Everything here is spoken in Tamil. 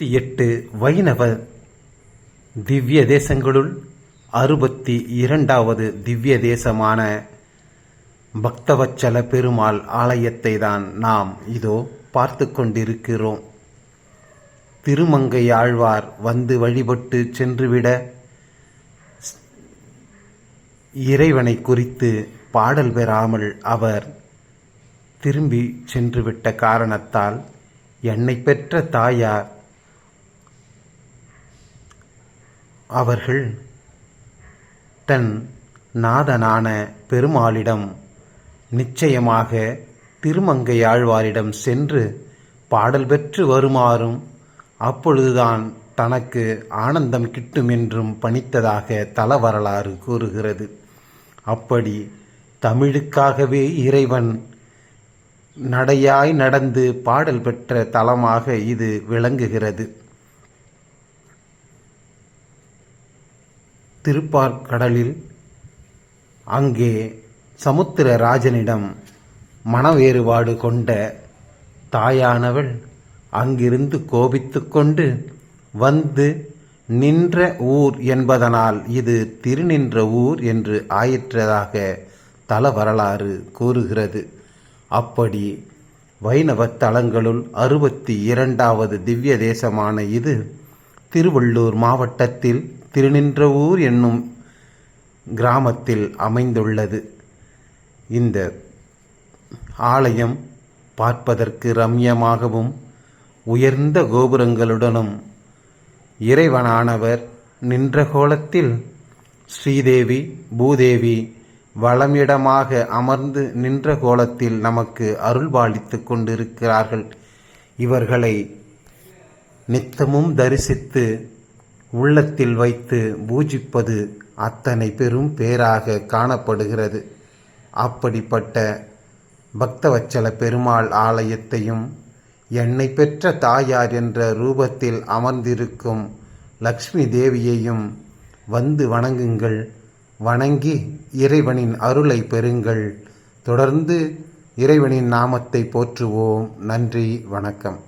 அறுபத்தி எட்டு வைணவ திவ்ய தேசங்களுள் அறுபத்தி இரண்டாவது திவ்ய தேசமான பக்தவச்சல பெருமாள் ஆலயத்தை தான் நாம் இதோ பார்த்து கொண்டிருக்கிறோம். திருமங்கை ஆழ்வார் வந்து வழிபட்டு சென்றுவிட இறைவனை குறித்து பாடல் பெறாமல் அவர் திரும்பி சென்றுவிட்ட காரணத்தால் என்னை பெற்ற தாயார் அவர்கள் தன் நாதனான பெருமாளிடம் நிச்சயமாக திருமங்கையாழ்வாரிடம் சென்று பாடல் பெற்று வருமாறும் அப்பொழுதுதான் தனக்கு ஆனந்தம் கிட்டும் என்றும் பணித்ததாக தல வரலாறு கூறுகிறது. அப்படி தமிழுக்காகவே இறைவன் நடையாய் நடந்து பாடல் பெற்ற தலமாக இது விளங்குகிறது. திருப்பார்கடலில் அங்கே சமுத்திரராஜனிடம் மனவேறுபாடு கொண்ட தாயானவள் அங்கிருந்து கோபித்து கொண்டு வந்து நின்ற ஊர் என்பதனால் இது திருநின்ற ஊர் என்று ஆயிற்றதாக தல வரலாறு கூறுகிறது. அப்படி வைணவ தலங்களுள் அறுபத்தி இரண்டாவது திவ்ய தேசமான இது திருவள்ளூர் மாவட்டத்தில் திருநின்றவூர் என்னும் கிராமத்தில் அமைந்துள்ளது. இந்த ஆலயம் பார்ப்பதற்கு ரம்யமாகவும் உயர்ந்த கோபுரங்களுடனும் இறைவனானவர் நின்ற கோலத்தில் ஸ்ரீதேவி பூதேவி வளமிடமாக அமர்ந்து நின்ற கோலத்தில் நமக்கு அருள்பாலித்து கொண்டிருக்கிறார்கள். இவர்களை நித்தமும் தரிசித்து உள்ளத்தில் வைத்து பூஜிப்பது அத்தனை பெரும் பேராக காணப்படுகிறது. அப்படிப்பட்ட பக்தவச்சல பெருமாள் ஆலயத்தையும் என்னை பெற்ற தாயார் என்ற ரூபத்தில் அமர்ந்திருக்கும் லக்ஷ்மி தேவியையும் வந்து வணங்குங்கள். வணங்கி இறைவனின் அருளை பெறுங்கள். தொடர்ந்து இறைவனின் நாமத்தை போற்றுவோம். நன்றி. வணக்கம்.